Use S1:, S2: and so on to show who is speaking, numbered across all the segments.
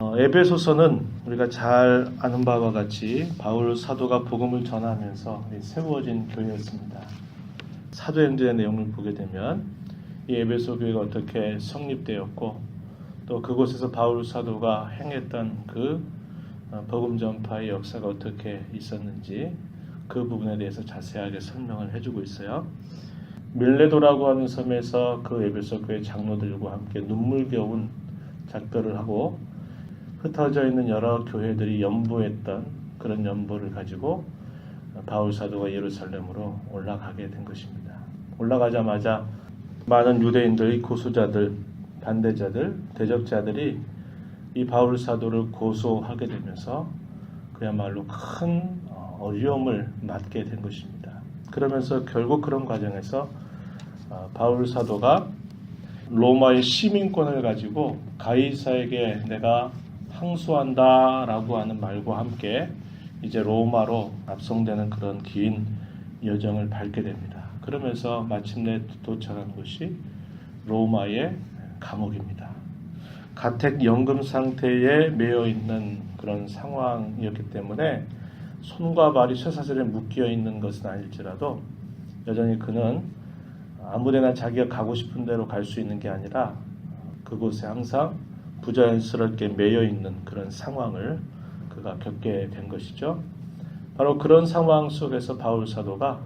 S1: 어, 에베소서는 우리가 잘 아는 바와 같이 바울 사도가 복음을 전하면서 세워진 교회였습니다. 사도행전의 내용을 보게 되면 이 에베소 교회가 어떻게 성립되었고 또 그곳에서 바울 사도가 행했던 그 어, 복음 전파의 역사가 어떻게 있었는지 그 부분에 대해서 자세하게 설명을 해주고 있어요. 밀레도라고 하는 섬에서 그 에베소 교회 장로들과 함께 눈물겨운 작별을 하고 흩어져 있는 여러 교회들이 연보했던 그런 연보를 가지고 바울 사도가 예루살렘으로 올라가게 된 것입니다. 올라가자마자 많은 유대인들, 고수자들, 반대자들, 대적자들이 이 바울 사도를 고소하게 되면서 그야말로 큰 어려움을 맞게 된 것입니다. 그러면서 결국 그런 과정에서 어, 바울 사도가 로마의 시민권을 가지고 가이사에게 내가 항소한다라고 하는 말과 함께 이제 로마로 압송되는 그런 긴 여정을 밟게 됩니다. 그러면서 마침내 도착한 곳이 로마의 감옥입니다. 가택 연금 상태에 매여 있는 그런 상황이었기 때문에 손과 발이 쇠사슬에 묶여 있는 것은 아닐지라도 여전히 그는 아무데나 자기가 가고 싶은 대로 갈 수 있는 게 아니라 그곳에 항상 부자연스럽게 매여 있는 그런 상황을 그가 겪게 된 것이죠. 바로 그런 상황 속에서 바울 사도가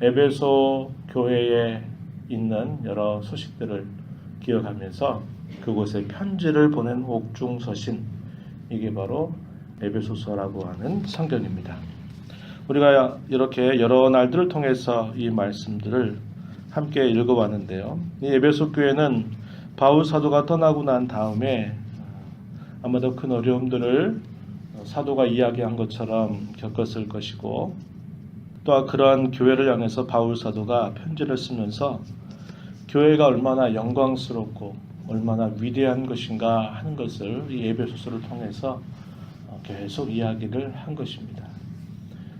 S1: 에베소 교회에 있는 여러 소식들을 기억하면서 그곳에 편지를 보낸 옥중 서신 이게 바로 에베소서라고 하는 성경입니다. 우리가 이렇게 여러 날들을 통해서 이 말씀들을 함께 읽어봤는데요. 이 에베소 교회는 바울 사도가 떠나고 난 다음에 아마도 큰 어려움들을 사도가 이야기한 것처럼 겪었을 것이고 또한 그러한 교회를 향해서 바울 사도가 편지를 쓰면서 교회가 얼마나 영광스럽고 얼마나 위대한 것인가 하는 것을 이 에베소서를 통해서 계속 이야기를 한 것입니다.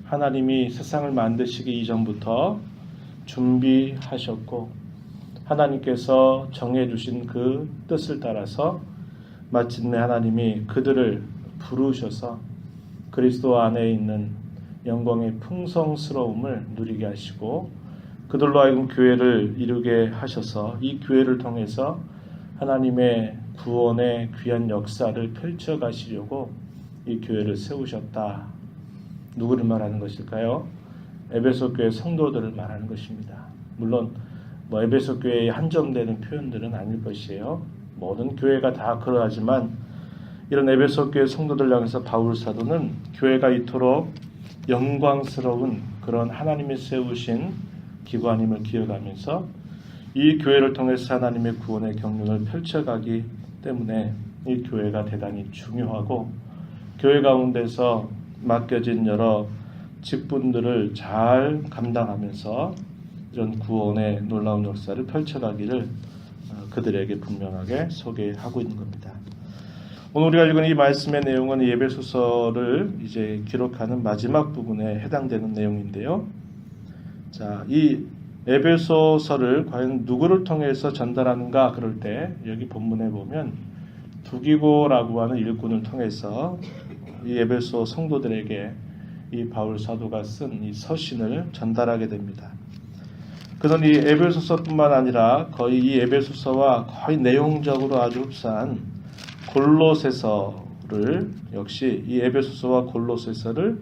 S1: 하나님이 세상을 만드시기 이전부터 준비하셨고 하나님께서 정해 주신 그 뜻을 따라서 마침내 하나님이 그들을 부르셔서 그리스도 안에 있는 영광의 풍성스러움을 누리게 하시고 그들로 하여금 교회를 이루게 하셔서 이 교회를 통해서 하나님의 구원의 귀한 역사를 펼쳐 가시려고 이 교회를 세우셨다. 누구를 말하는 것일까요? 에베소 교회 성도들을 말하는 것입니다. 물론 뭐 에베소 교회에 한정되는 표현들은 아닐 것이에요. 모든 교회가 다 그러하지만 이런 에베소 교회 성도들 향해서 바울 사도는 교회가 이토록 영광스러운 그런 하나님이 세우신 기관임을 기억하면서 이 교회를 통해서 하나님의 구원의 경륜을 펼쳐가기 때문에 이 교회가 대단히 중요하고 교회 가운데서 맡겨진 여러 직분들을 잘 감당하면서 이런 구원의 놀라운 역사를 펼쳐가기를 그들에게 분명하게 소개하고 있는 겁니다. 오늘 우리가 읽은 이 말씀의 내용은 예배소서를 이제 기록하는 마지막 부분에 해당되는 내용인데요. 자, 이 에베소서를 과연 누구를 통해서 전달하는가 그럴 때 여기 본문에 보면 두기고라고 하는 일꾼을 통해서 이 에베소 성도들에게 이 바울 사도가 쓴 이 서신을 전달하게 됩니다. 그래서 이 에베소서뿐만 아니라 거의 이 에베소서와 거의 내용적으로 아주 흡사한 골로새서를 역시 이 에베소서와 골로새서를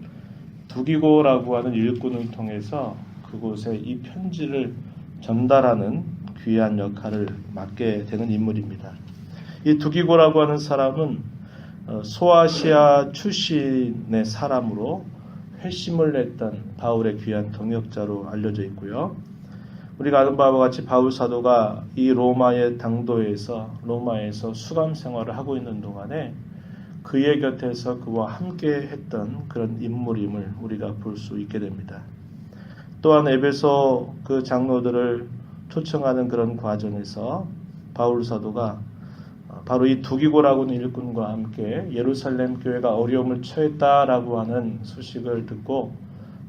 S1: 두기고라고 하는 일꾼을 통해서 그곳에 이 편지를 전달하는 귀한 역할을 맡게 되는 인물입니다. 이 두기고라고 하는 사람은 어, 소아시아 출신의 사람으로 회심을 냈던 바울의 귀한 동역자로 알려져 있고요. 우리가 아는 바와 같이 바울 사도가 이 로마의 당도에서 로마에서 수감 생활을 하고 있는 동안에 그의 곁에서 그와 함께 했던 그런 인물임을 우리가 볼 수 있게 됩니다. 또한 에베소 그 장로들을 초청하는 그런 과정에서 바울 사도가 바로 이 두기고라고 하는 일꾼과 함께 예루살렘 교회가 어려움을 처했다라고 하는 소식을 듣고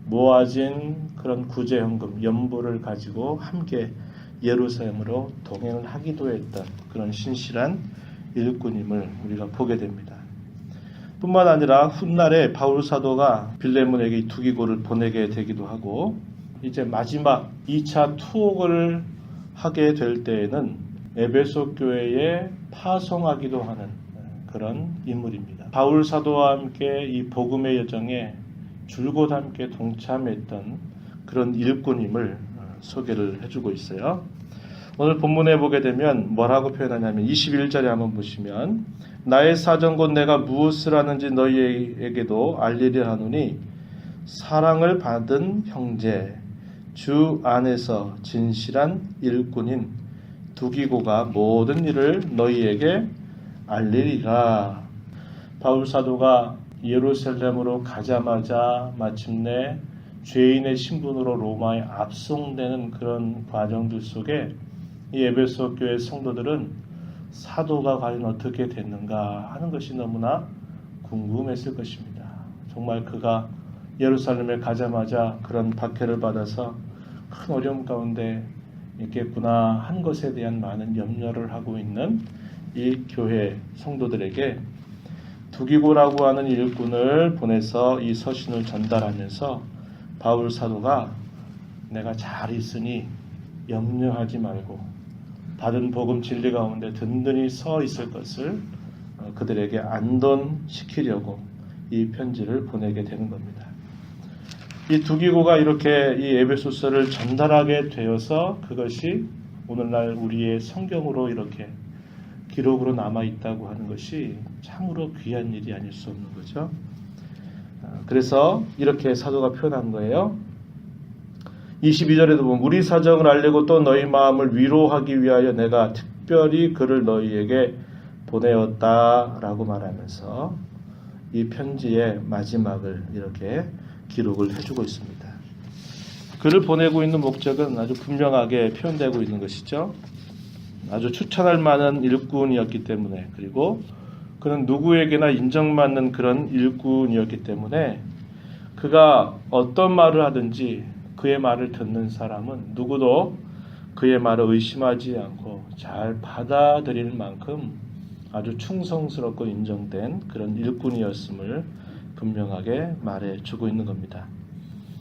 S1: 모아진 그런 구제현금 연보를 가지고 함께 예루살렘으로 동행을 하기도 했던 그런 신실한 일꾼임을 우리가 보게 됩니다. 뿐만 아니라 훗날에 바울 사도가 빌레몬에게 이 두기고를 보내게 되기도 하고 이제 마지막 2차 투옥을 하게 될 때에는 에베소 교회에 파송하기도 하는 그런 인물입니다. 바울 사도와 함께 이 복음의 여정에 줄곧 함께 동참했던 그런 일꾼임을 소개를 해주고 있어요. 오늘 본문에 보게 되면 뭐라고 표현하냐면 21절에 한번 보시면 나의 사정 곧 내가 무엇을 하는지 너희에게도 알리려 하노니 사랑을 받은 형제 주 안에서 진실한 일꾼인 두기고가 모든 일을 너희에게 알리리라. 바울 사도가 예루살렘으로 가자마자 마침내 죄인의 신분으로 로마에 압송되는 그런 과정들 속에 이 에베소 교회 성도들은 사도가 과연 어떻게 됐는가 하는 것이 너무나 궁금했을 것입니다. 정말 그가 예루살렘에 가자마자 그런 박해를 받아서 큰 어려움 가운데 있겠구나 하는 것에 대한 많은 염려를 하고 있는 이 교회 성도들에게 두기고라고 하는 일꾼을 보내서 이 서신을 전달하면서 바울 사도가 내가 잘 있으니 염려하지 말고 받은 복음 진리 가운데 든든히 서 있을 것을 어, 그들에게 안돈시키려고 이 편지를 보내게 되는 겁니다. 이 두기고가 이렇게 이 에베소서를 전달하게 되어서 그것이 오늘날 우리의 성경으로 이렇게 기록으로 남아 있다고 하는 것이 참으로 귀한 일이 아닐 수 없는 거죠. 아, 그래서 이렇게 사도가 표현한 거예요. 22절에도 보면 우리 사정을 알리고 또 너희 마음을 위로하기 위하여 내가 특별히 그를 너희에게 보내었다라고 말하면서 이 편지의 마지막을 이렇게 기록을 해주고 있습니다. 그를 보내고 있는 목적은 아주 분명하게 표현되고 있는 것이죠. 아주 추천할 만한 일꾼이었기 때문에 그리고 그는 누구에게나 인정받는 그런 일꾼이었기 때문에 그가 어떤 말을 하든지 그의 말을 듣는 사람은 누구도 그의 말을 의심하지 않고 잘 받아들일 만큼 아주 충성스럽고 인정된 그런 일꾼이었음을 분명하게 말해 주고 있는 겁니다.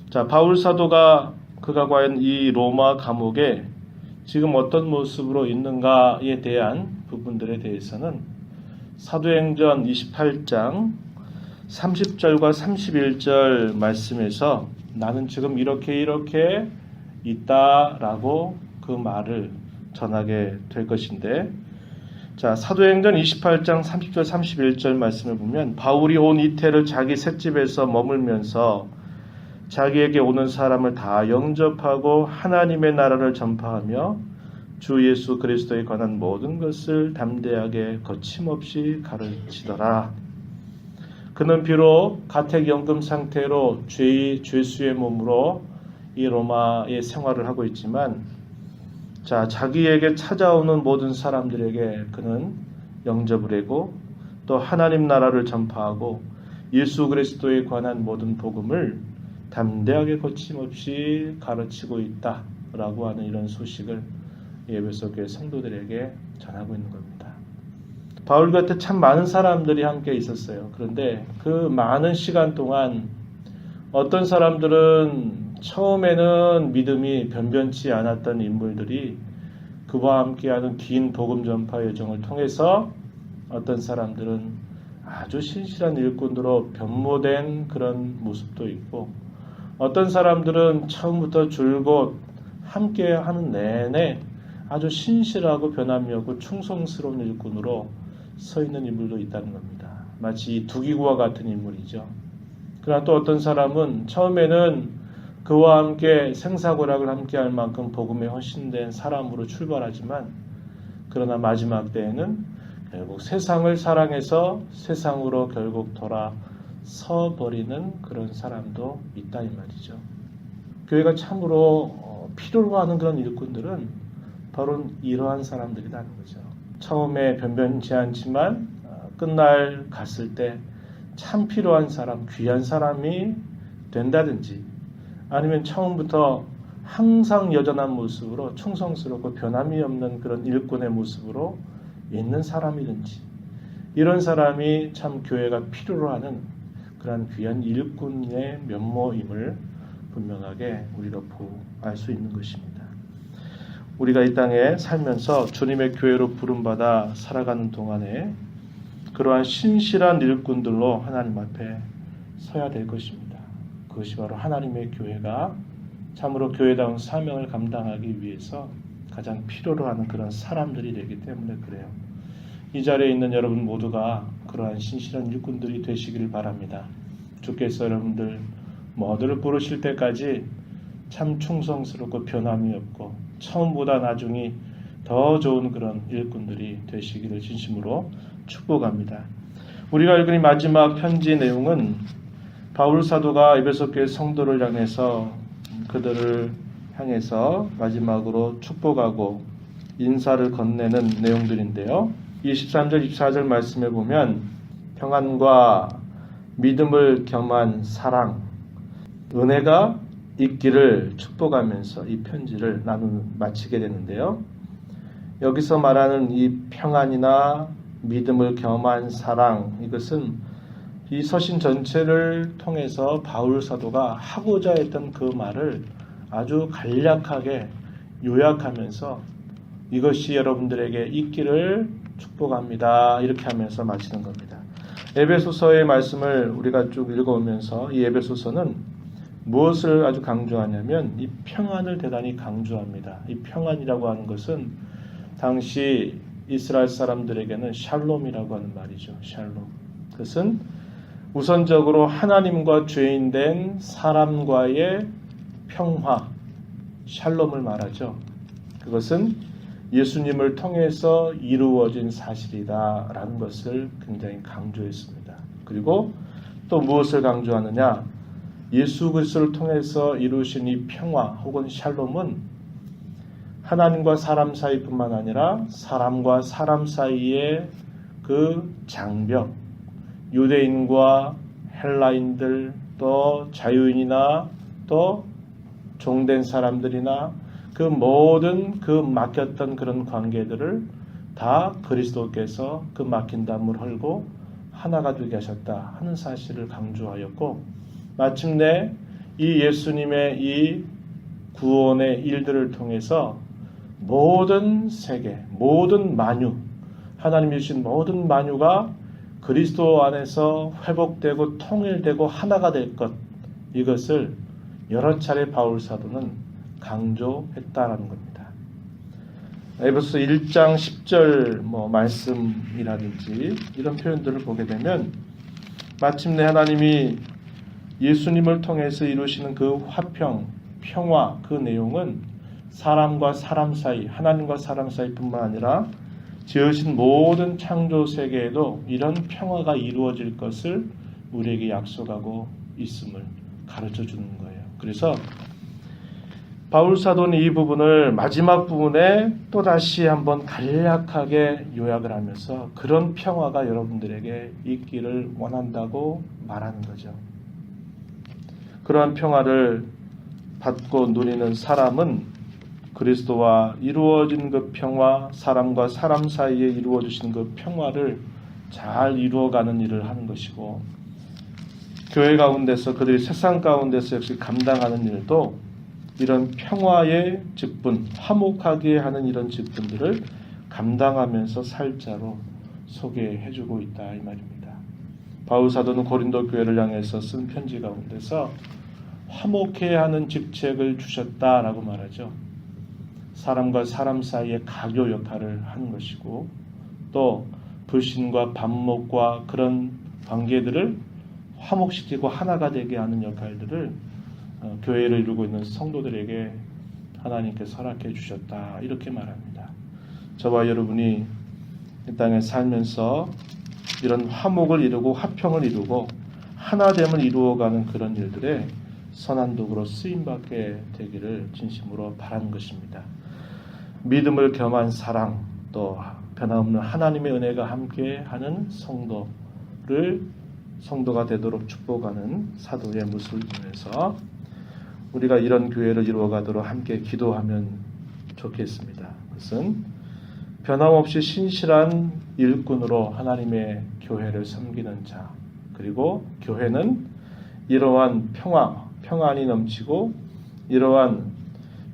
S1: 자, 바울 사도가 그가 과연 이 로마 감옥에 지금 어떤 모습으로 있는가에 대한 부분들에 대해서는 사도행전 28장 30절과 31절 말씀에서 나는 지금 이렇게 이렇게 있다라고 그 말을 전하게 될 것인데 자, 사도행전 28장 30절 31절 말씀을 보면 바울이 온 이태를 자기 셋집에서 머물면서 자기에게 오는 사람을 다 영접하고 하나님의 나라를 전파하며 주 예수 그리스도에 관한 모든 것을 담대하게 거침없이 가르치더라. 그는 비록 가택연금 상태로 죄의 죄수의 몸으로 이 로마의 생활을 하고 있지만 자 자기에게 찾아오는 모든 사람들에게 그는 영접을 하고 또 하나님 나라를 전파하고 예수 그리스도에 관한 모든 복음을 담대하게 거침없이 가르치고 있다라고 하는 이런 소식을 예배소 교회 성도들에게 전하고 있는 겁니다. 바울 곁에 참 많은 사람들이 함께 있었어요. 그런데 그 많은 시간 동안 어떤 사람들은 처음에는 믿음이 변변치 않았던 인물들이 그와 함께하는 긴 복음 전파 여정을 통해서 어떤 사람들은 아주 신실한 일꾼으로 변모된 그런 모습도 있고 어떤 사람들은 처음부터 줄곧 함께 하는 내내 아주 신실하고 변함이 없고 충성스러운 일꾼으로 서 있는 인물도 있다는 겁니다. 마치 두기구와 같은 인물이죠. 그러나 또 어떤 사람은 처음에는 그와 함께 생사고락을 함께 할 만큼 복음에 헌신된 사람으로 출발하지만 그러나 마지막 때에는 결국 세상을 사랑해서 세상으로 결국 돌아 서버리는 그런 사람도 있다 이 말이죠. 교회가 참으로 어, 필요로 하는 그런 일꾼들은 바로 이러한 사람들이라는 거죠. 처음에 변변치 않지만 어, 끝날 갔을 때 참 필요한 사람, 귀한 사람이 된다든지 아니면 처음부터 항상 여전한 모습으로 충성스럽고 변함이 없는 그런 일꾼의 모습으로 있는 사람이든지 이런 사람이 참 교회가 필요로 하는 그러한 귀한 일꾼의 면모임을 분명하게 우리가 알 수 있는 것입니다. 우리가 이 땅에 살면서 주님의 교회로 부름받아 살아가는 동안에 그러한 신실한 일꾼들로 하나님 앞에 서야 될 것입니다. 그것이 바로 하나님의 교회가 참으로 교회다운 사명을 감당하기 위해서 가장 필요로 하는 그런 사람들이 되기 때문에 그래요. 이 자리에 있는 여러분 모두가 그러한 신실한 일꾼들이 되시기를 바랍니다. 주께서 여러분들 모두를 부르실 때까지 참 충성스럽고 변함이 없고 처음보다 나중이 더 좋은 그런 일꾼들이 되시기를 진심으로 축복합니다. 우리가 읽은 이 마지막 편지 내용은 바울 사도가 에베소 성도를 향해서 그들을 향해서 마지막으로 축복하고 인사를 건네는 내용들인데요. 23절, 24절 말씀에 보면 평안과 믿음을 겸한 사랑, 은혜가 있기를 축복하면서 이 편지를 나누 마치게 되는데요. 여기서 말하는 이 평안이나 믿음을 겸한 사랑 이것은 이 서신 전체를 통해서 바울 사도가 하고자 했던 그 말을 아주 간략하게 요약하면서 이것이 여러분들에게 있기를 축복합니다. 이렇게 하면서 마치는 겁니다. 에베소서의 말씀을 우리가 쭉 읽어오면서 이 에베소서는 무엇을 아주 강조하냐면 이 평안을 대단히 강조합니다. 이 평안이라고 하는 것은 당시 이스라엘 사람들에게는 샬롬이라고 하는 말이죠. 샬롬. 그것은 우선적으로 하나님과 죄인 된 사람과의 평화, 샬롬을 말하죠. 그것은 예수님을 통해서 이루어진 사실이다라는 것을 굉장히 강조했습니다. 그리고 또 무엇을 강조하느냐? 예수 그리스도를 통해서 이루신 이 평화 혹은 샬롬은 하나님과 사람 사이뿐만 아니라 사람과 사람 사이의 그 장벽, 유대인과 헬라인들 또 자유인이나 또 종된 사람들이나 그 모든 그 막혔던 그런 관계들을 다 그리스도께서 그 막힌 담을 헐고 하나가 되게 하셨다 하는 사실을 강조하였고 마침내 이 예수님의 이 구원의 일들을 통해서 모든 세계, 모든 만유, 하나님이 주신 모든 만유가 그리스도 안에서 회복되고 통일되고 하나가 될 것, 이것을 여러 차례 바울 사도는 강조했다라는 겁니다. 에베소 1장 10절 뭐 말씀이라든지 이런 표현들을 보게 되면 마침내 하나님이 예수님을 통해서 이루시는 그 화평, 평화 그 내용은 사람과 사람 사이, 하나님과 사람 사이뿐만 아니라 지으신 모든 창조 세계에도 이런 평화가 이루어질 것을 우리에게 약속하고 있음을 가르쳐 주는 거예요. 그래서 바울 사도는 이 부분을 마지막 부분에 또 다시 한번 간략하게 요약을 하면서 그런 평화가 여러분들에게 있기를 원한다고 말하는 거죠. 그러한 평화를 받고 누리는 사람은 그리스도와 이루어진 그 평화, 사람과 사람 사이에 이루어 주신 그 평화를 잘 이루어가는 일을 하는 것이고 교회 가운데서 그들이 세상 가운데서 역시 감당하는 일도 이런 평화의 직분, 화목하게 하는 이런 직분들을 감당하면서 살자로 소개해 주고 있다 이 말입니다. 바울 사도는 고린도 교회를 향해서 쓴 편지 가운데서 화목해 하는 직책을 주셨다라고 말하죠. 사람과 사람 사이의 가교 역할을 하는 것이고 또 불신과 반목과 그런 관계들을 화목시키고 하나가 되게 하는 역할들을 어, 교회를 이루고 있는 성도들에게 하나님께서 허락해 주셨다 이렇게 말합니다. 저와 여러분이 이 땅에 살면서 이런 화목을 이루고 화평을 이루고 하나됨을 이루어가는 그런 일들에 선한 도구로 쓰임받게 되기를 진심으로 바라는 것입니다. 믿음을 겸한 사랑 또 변함없는 하나님의 은혜가 함께하는 성도를 성도가 되도록 축복하는 사도의 모습을 통해서 우리가 이런 교회를 이루어가도록 함께 기도하면 좋겠습니다. 그것은 변함없이 신실한 일꾼으로 하나님의 교회를 섬기는 자 그리고 교회는 이러한 평화 평안이 넘치고 이러한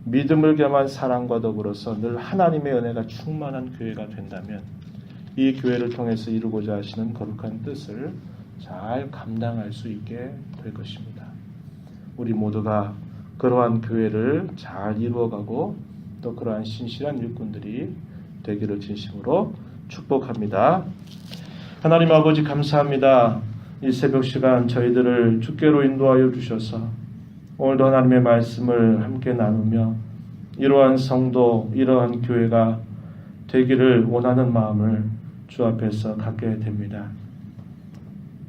S1: 믿음을 겸한 사랑과 더불어서 늘 하나님의 은혜가 충만한 교회가 된다면 이 교회를 통해서 이루고자 하시는 거룩한 뜻을 잘 감당할 수 있게 될 것입니다. 우리 모두가 그러한 교회를 잘 이루어가고 또 그러한 신실한 일꾼들이 되기를 진심으로 축복합니다. 하나님 아버지 감사합니다. 이 새벽 시간 저희들을 주께로 인도하여 주셔서 오늘도 하나님의 말씀을 함께 나누며 이러한 성도, 이러한 교회가 되기를 원하는 마음을 주 앞에서 갖게 됩니다.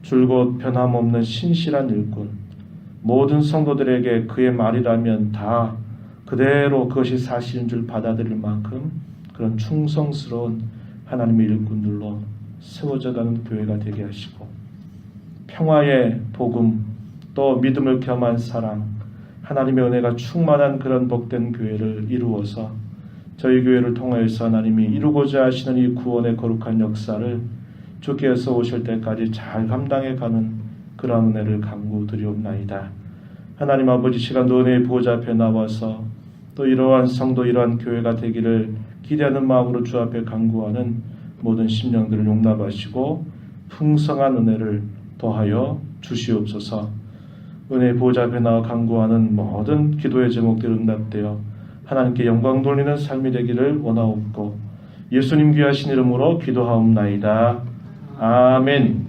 S1: 줄곧 변함없는 신실한 일꾼, 모든 성도들에게 그의 말이라면 다 그대로 그것이 사실인 줄 받아들일 만큼 그런 충성스러운 하나님의 일꾼들로 세워져가는 교회가 되게 하시고 평화의 복음 또 믿음을 겸한 사랑 하나님의 은혜가 충만한 그런 복된 교회를 이루어서 저희 교회를 통하여서 하나님이 이루고자 하시는 이 구원의 거룩한 역사를 주께서 오실 때까지 잘 감당해 가는 그런 은혜를 간구드리옵나이다. 하나님 아버지 시간도 은혜의 보좌 앞에 나와서 또 이러한 성도 이러한 교회가 되기를 기대하는 마음으로 주 앞에 간구하는 모든 심령들을 용납하시고 풍성한 은혜를 더하여 주시옵소서. 은혜의 보좌 앞에 나와 간구하는 모든 기도의 제목들 응답되어 하나님께 영광 돌리는 삶이 되기를 원하옵고 예수님 귀하신 이름으로 기도하옵나이다. 아멘.